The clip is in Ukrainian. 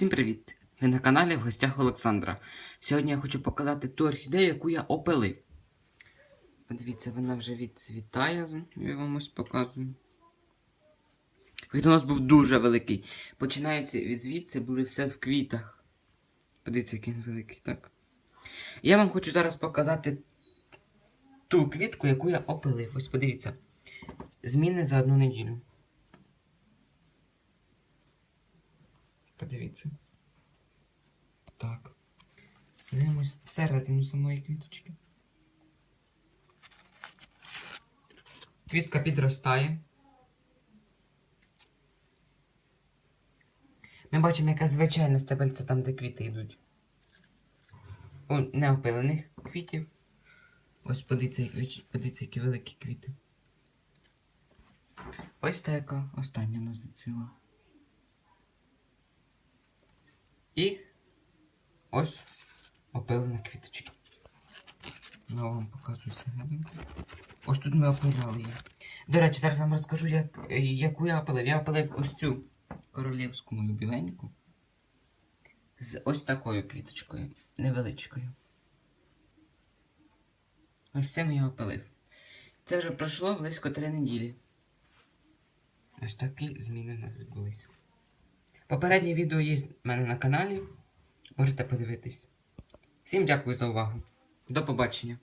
Всім привіт! Ви на каналі в гостях Олександра. Сьогодні я хочу показати ту орхідею, яку я опилив. Подивіться, вона вже відцвітає, я вам ось показую. Він у нас був дуже великий. Починається від звідси, були все в квітах. Подивіться, який він великий, так? Я вам хочу зараз показати ту квітку, яку я опилив. Ось подивіться. Зміни за одну неділю. Подивіться. Так. Дивимось всередину самої квіточки. Квітка підростає. Ми бачимо, яка звичайна стебельця там, де квіти йдуть. У неопилених квітів. Ось подивіться, які- великі квіти. Ось та, остання нас зацвіла. Ось опилена квіточка. Ну, вам показую серединку. Ось тут ми опиляли її. До речі, зараз вам розкажу, як, яку я опилив. Я опилив ось цю королівську мою біленьку. З ось такою квіточкою, невеличкою. Ось цим я опилив. Це вже пройшло близько три неділі. Ось такі зміни в нас відбулися. Попереднє відео є в мене на каналі. Можете подивитись. Всім дякую за увагу. До побачення.